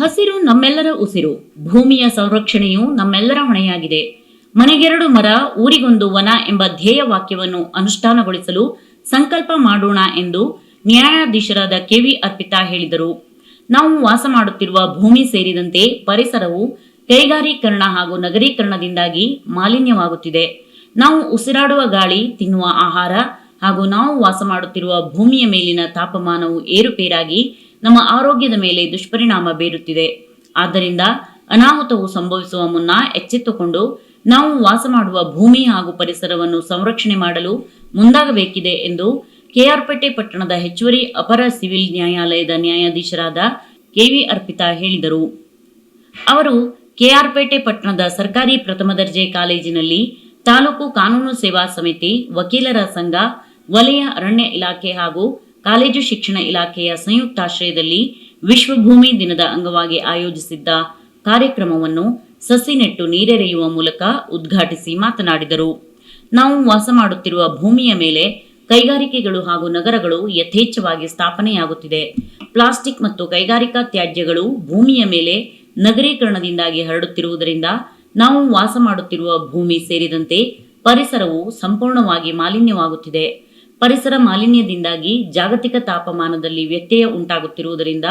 ಹಸಿರು ನಮ್ಮೆಲ್ಲರ ಉಸಿರು, ಭೂಮಿಯ ಸಂರಕ್ಷಣೆಯು ನಮ್ಮೆಲ್ಲರ ಹೊಣೆಯಾಗಿದೆ. ಮನೆಗೆರಡು ಮರ, ಊರಿಗೊಂದು ವನ ಎಂಬ ಧ್ಯೇಯ ವಾಕ್ಯವನ್ನು ಅನುಷ್ಠಾನಗೊಳಿಸಲು ಸಂಕಲ್ಪ ಮಾಡೋಣ ಎಂದು ನ್ಯಾಯಾಧೀಶರಾದ ಕೆವಿ ಅರ್ಪಿತಾ ಹೇಳಿದರು. ನಾವು ವಾಸ ಮಾಡುತ್ತಿರುವ ಭೂಮಿ ಸೇರಿದಂತೆ ಪರಿಸರವು ಕೈಗಾರೀಕರಣ ಹಾಗೂ ನಗರೀಕರಣದಿಂದಾಗಿ ಮಾಲಿನ್ಯವಾಗುತ್ತಿದೆ. ನಾವು ಉಸಿರಾಡುವ ಗಾಳಿ, ತಿನ್ನುವ ಆಹಾರ ಹಾಗೂ ನಾವು ವಾಸ ಮಾಡುತ್ತಿರುವ ಭೂಮಿಯ ಮೇಲಿನ ತಾಪಮಾನವು ಏರುಪೇರಾಗಿ ನಮ್ಮ ಆರೋಗ್ಯದ ಮೇಲೆ ದುಷ್ಪರಿಣಾಮ ಬೀರುತ್ತಿದೆ. ಆದ್ದರಿಂದ ಅನಾಹುತವು ಸಂಭವಿಸುವ ಮುನ್ನ ಎಚ್ಚೆತ್ತುಕೊಂಡು ನಾವು ವಾಸ ಮಾಡುವ ಭೂಮಿ ಹಾಗೂ ಪರಿಸರವನ್ನು ಸಂರಕ್ಷಣೆ ಮಾಡಲು ಮುಂದಾಗಬೇಕಿದೆ ಎಂದು ಕೆಆರ್ಪೇಟೆ ಪಟ್ಟಣದ ಹೆಚ್ಚುವರಿ ಅಪರ ಸಿವಿಲ್ ನ್ಯಾಯಾಲಯದ ನ್ಯಾಯಾಧೀಶರಾದ ಕೆವಿ ಅರ್ಪಿತಾ ಹೇಳಿದರು. ಅವರು ಕೆಆರ್ಪೇಟೆ ಪಟ್ಟಣದ ಸರ್ಕಾರಿ ಪ್ರಥಮ ದರ್ಜೆ ಕಾಲೇಜಿನಲ್ಲಿ ತಾಲೂಕು ಕಾನೂನು ಸೇವಾ ಸಮಿತಿ ವಕೀಲರ ಸಂಘ, ವಲಯ ಅರಣ್ಯ ಇಲಾಖೆ ಹಾಗೂ ಕಾಲೇಜು ಶಿಕ್ಷಣ ಇಲಾಖೆಯ ಸಂಯುಕ್ತಾಶ್ರಯದಲ್ಲಿ ವಿಶ್ವಭೂಮಿ ದಿನದ ಅಂಗವಾಗಿ ಆಯೋಜಿಸಿದ್ದ ಕಾರ್ಯಕ್ರಮವನ್ನು ಸಸಿ ನೆಟ್ಟು ನೀರೆರೆಯುವ ಮೂಲಕ ಉದ್ಘಾಟಿಸಿ ಮಾತನಾಡಿದರು. ನಾವು ವಾಸ ಮಾಡುತ್ತಿರುವ ಭೂಮಿಯ ಮೇಲೆ ಕೈಗಾರಿಕೆಗಳು ಹಾಗೂ ನಗರಗಳು ಯಥೇಚ್ಛವಾಗಿ ಸ್ಥಾಪನೆಯಾಗುತ್ತಿದೆ. ಪ್ಲಾಸ್ಟಿಕ್ ಮತ್ತು ಕೈಗಾರಿಕಾ ತ್ಯಾಜ್ಯಗಳು ಭೂಮಿಯ ಮೇಲೆ ನಗರೀಕರಣದಿಂದಾಗಿ ಹರಡುತ್ತಿರುವುದರಿಂದ ನಾವು ವಾಸ ಮಾಡುತ್ತಿರುವ ಭೂಮಿ ಸೇರಿದಂತೆ ಪರಿಸರವು ಸಂಪೂರ್ಣವಾಗಿ ಮಾಲಿನ್ಯವಾಗುತ್ತಿದೆ. ಪರಿಸರ ಮಾಲಿನ್ಯದಿಂದಾಗಿ ಜಾಗತಿಕ ತಾಪಮಾನದಲ್ಲಿ ವ್ಯತ್ಯಯ ಉಂಟಾಗುತ್ತಿರುವುದರಿಂದ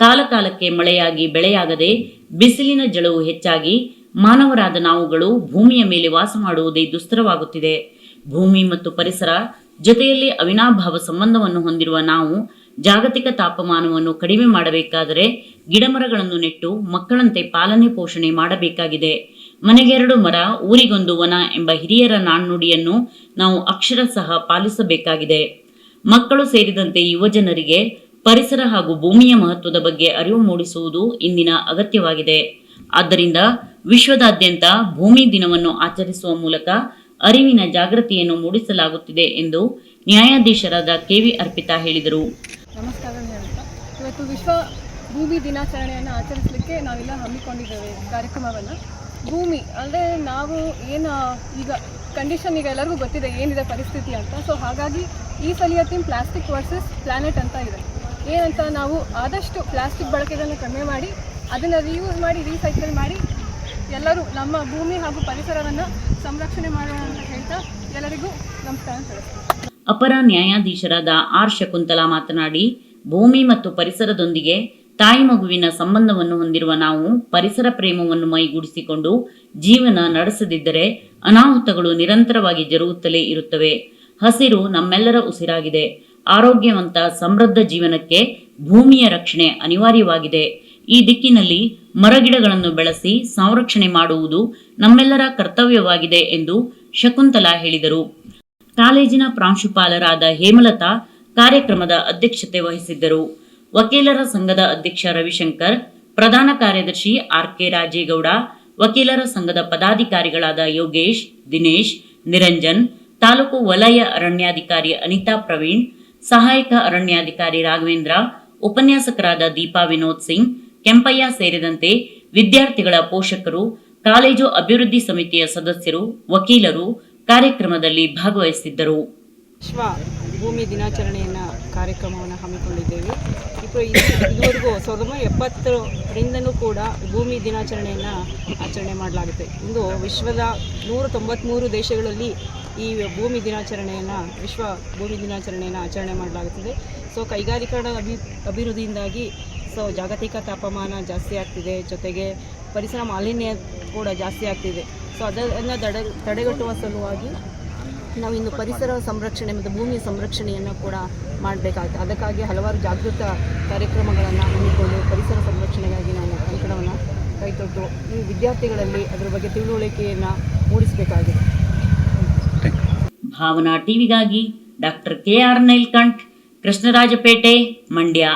ಕಾಲಕಾಲಕ್ಕೆ ಮಳೆಯಾಗಿ ಬೆಳೆಯಾಗದೆ ಬಿಸಿಲಿನ ಜಳವು ಹೆಚ್ಚಾಗಿ ಮಾನವರಾದ ನಾವುಗಳು ಭೂಮಿಯ ಮೇಲೆ ವಾಸ ಮಾಡುವುದೇ ದುಸ್ತರವಾಗುತ್ತಿದೆ. ಭೂಮಿ ಮತ್ತು ಪರಿಸರ ಜೊತೆಯಲ್ಲಿ ಅವಿನಾಭಾವ ಸಂಬಂಧವನ್ನು ಹೊಂದಿರುವ ನಾವು ಜಾಗತಿಕ ತಾಪಮಾನವನ್ನು ಕಡಿಮೆ ಮಾಡಬೇಕಾದರೆ ಗಿಡಮರಗಳನ್ನು ನೆಟ್ಟು ಮಕ್ಕಳಂತೆ ಪಾಲನೆ ಪೋಷಣೆ ಮಾಡಬೇಕಾಗಿದೆ. ಮನೆಗೆರಡು ಮರ, ಊರಿಗೊಂದು ವನ ಎಂಬ ಹಿರಿಯರ ನಾಣ್ಣುಡಿಯನ್ನು ನಾವು ಅಕ್ಷರ ಸಹ ಪಾಲಿಸಬೇಕಾಗಿದೆ. ಮಕ್ಕಳು ಸೇರಿದಂತೆ ಯುವಜನರಿಗೆ ಪರಿಸರ ಹಾಗೂ ಭೂಮಿಯ ಮಹತ್ವದ ಬಗ್ಗೆ ಅರಿವು ಮೂಡಿಸುವುದು ಇಂದಿನ ಅಗತ್ಯವಾಗಿದೆ. ಆದ್ದರಿಂದ ವಿಶ್ವದಾದ್ಯಂತ ಭೂಮಿ ದಿನವನ್ನು ಆಚರಿಸುವ ಮೂಲಕ ಅರಿವಿನ ಜಾಗೃತಿಯನ್ನು ಮೂಡಿಸಲಾಗುತ್ತಿದೆ ಎಂದು ನ್ಯಾಯಾಧೀಶರಾದ ಕೆವಿ ಅರ್ಪಿತಾ ಹೇಳಿದರು. ನಮಸ್ಕಾರ ಇವತ್ತು ವಿಶ್ವ ಭೂಮಿ ದಿನಾಚರಣೆಯನ್ನು ಆಚರಿಸಲಿಕ್ಕೆ ನಾವೆಲ್ಲ ಹಮ್ಮಿಕೊಂಡಿದ್ದೇವೆ ಕಾರ್ಯಕ್ರಮವನ್ನು. ಭೂಮಿ, ಅಂದರೆ ನಾವು ಏನು, ಈಗ ಕಂಡೀಷನ್ ಈಗ ಎಲ್ಲರಿಗೂ ಗೊತ್ತಿದೆ ಏನಿದೆ ಪರಿಸ್ಥಿತಿ ಅಂತ. ಸೊ ಹಾಗಾಗಿ ಈ ಸಲಿಯ ಥೀಮ್ ಪ್ಲಾಸ್ಟಿಕ್ ವರ್ಸಸ್ ಪ್ಲಾನೆಟ್ ಅಂತ ಇದೆ. ಏನಂತ ನಾವು ಆದಷ್ಟು ಪ್ಲಾಸ್ಟಿಕ್ ಬಳಕೆಗಳನ್ನು ಕಡಿಮೆ ಮಾಡಿ, ಅದನ್ನು ರೀಯೂಸ್ ಮಾಡಿ ರೀಸೈಕಲ್ ಮಾಡಿ, ಎಲ್ಲರೂ ನಮ್ಮ ಭೂಮಿ ಹಾಗೂ ಪರಿಸರವನ್ನು ಸಂರಕ್ಷಣೆ ಮಾಡೋಣ ಅಂತ ಹೇಳ್ತಾ ಎಲ್ಲರಿಗೂ ನಮಸ್ಕಾರ ಅಪರ ನ್ಯಾಯಾಧೀಶರಾದ ಆರ್ ಶಕುಂತಲಾ ಮಾತನಾಡಿ, ಭೂಮಿ ಮತ್ತು ಪರಿಸರದೊಂದಿಗೆ ತಾಯಿ ಮಗುವಿನ ಸಂಬಂಧವನ್ನು ಹೊಂದಿರುವ ನಾವು ಪರಿಸರ ಪ್ರೇಮವನ್ನು ಮೈಗೂಡಿಸಿಕೊಂಡು ಜೀವನ ನಡೆಸದಿದ್ದರೆ ಅನಾಹುತಗಳು ನಿರಂತರವಾಗಿ ಜರುಗುತ್ತಲೇ ಇರುತ್ತವೆ. ಹಸಿರು ನಮ್ಮೆಲ್ಲರ ಉಸಿರಾಗಿದೆ. ಆರೋಗ್ಯವಂತ ಸಮೃದ್ಧ ಜೀವನಕ್ಕೆ ಭೂಮಿಯ ರಕ್ಷಣೆ ಅನಿವಾರ್ಯವಾಗಿದೆ. ಈ ದಿಕ್ಕಿನಲ್ಲಿ ಮರಗಿಡಗಳನ್ನು ಬೆಳೆಸಿ ಸಂರಕ್ಷಣೆ ಮಾಡುವುದು ನಮ್ಮೆಲ್ಲರ ಕರ್ತವ್ಯವಾಗಿದೆ ಎಂದು ಶಕುಂತಲಾ ಹೇಳಿದರು. ಕಾಲೇಜಿನ ಪ್ರಾಂಶುಪಾಲರಾದ ಹೇಮಲತಾ ಕಾರ್ಯಕ್ರಮದ ಅಧ್ಯಕ್ಷತೆ ವಹಿಸಿದ್ದರು. ವಕೀಲರ ಸಂಘದ ಅಧ್ಯಕ್ಷ ರವಿಶಂಕರ್, ಪ್ರಧಾನ ಕಾರ್ಯದರ್ಶಿ ಆರ್ ಕೆ ರಾಜೇಗೌಡ, ವಕೀಲರ ಸಂಘದ ಪದಾಧಿಕಾರಿಗಳಾದ ಯೋಗೇಶ್, ದಿನೇಶ್, ನಿರಂಜನ್, ತಾಲೂಕು ವಲಯ ಅರಣ್ಯಾಧಿಕಾರಿ ಅನಿತಾ ಪ್ರವೀಣ್, ಸಹಾಯಕ ಅರಣ್ಯಾಧಿಕಾರಿ ರಾಘವೇಂದ್ರ, ಉಪನ್ಯಾಸಕರಾದ ದೀಪಾ ವಿನೋದ್ ಸಿಂಗ್, ಕೆಂಪಯ್ಯ ಸೇರಿದಂತೆ ವಿದ್ಯಾರ್ಥಿಗಳ ಪೋಷಕರು, ಕಾಲೇಜು ಅಭಿವೃದ್ಧಿ ಸಮಿತಿಯ ಸದಸ್ಯರು, ವಕೀಲರು ಕಾರ್ಯಕ್ರಮದಲ್ಲಿ ಭಾಗವಹಿಸಿದ್ದರು. ಭೂಮಿ ದಿನಾಚರಣೆಯನ್ನು ಕಾರ್ಯಕ್ರಮವನ್ನು ಹಮ್ಮಿಕೊಂಡಿದ್ದೇವೆ. ಇಪ್ಪ ಇದುವರೆಗೂ ಸಾವಿರದ ಒಂಬೈನೂರ ಎಪ್ಪತ್ತರಿಂದನೂ ಕೂಡ ಭೂಮಿ ದಿನಾಚರಣೆಯನ್ನು ಆಚರಣೆ ಮಾಡಲಾಗುತ್ತೆ. ಇಂದು ವಿಶ್ವದ ನೂರ ತೊಂಬತ್ತ್ಮೂರು ದೇಶಗಳಲ್ಲಿ ಈ ಭೂಮಿ ದಿನಾಚರಣೆಯನ್ನು, ವಿಶ್ವ ಭೂಮಿ ದಿನಾಚರಣೆಯನ್ನು ಆಚರಣೆ ಮಾಡಲಾಗುತ್ತದೆ. ಸೊ, ಕೈಗಾರಿಕಾ ಅಭಿ, ಅಭಿವೃದ್ಧಿಯಿಂದಾಗಿ ಸೊ, ಜಾಗತಿಕ ತಾಪಮಾನ ಜಾಸ್ತಿ ಆಗ್ತಿದೆ. ಜೊತೆಗೆ ಪರಿಸರ ಮಾಲಿನ್ಯ ಕೂಡ ಜಾಸ್ತಿ ಆಗ್ತಿದೆ. ಸೊ, ಅದನ್ನು ತಡೆ, ತಡೆಗಟ್ಟುವ ಸಲುವಾಗಿ ನಾವು ಇನ್ನು ಪರಿಸರ ಸಂರಕ್ಷಣೆ ಮತ್ತು ಭೂಮಿಯ ಸಂರಕ್ಷಣೆಯನ್ನು ಕೂಡ ಮಾಡಬೇಕಾಗುತ್ತೆ. ಅದಕ್ಕಾಗಿ ಹಲವಾರು ಜಾಗೃತ ಕಾರ್ಯಕ್ರಮಗಳನ್ನು ಹಮ್ಮಿಕೊಂಡು ಪರಿಸರ ಸಂರಕ್ಷಣೆಗಾಗಿ ನಾವು ಕಂಕಣವನ್ನು ಕೈತೊಟ್ಟು ಈ ವಿದ್ಯಾರ್ಥಿಗಳಲ್ಲಿ ಅದರ ಬಗ್ಗೆ ತಿಳುವಳಿಕೆಯನ್ನು ಮೂಡಿಸಬೇಕಾಗಿದೆ. Bhavana ಟಿವಿಗಾಗಿ doctor K R Neelkanth, Krishnarajpet, Mandya.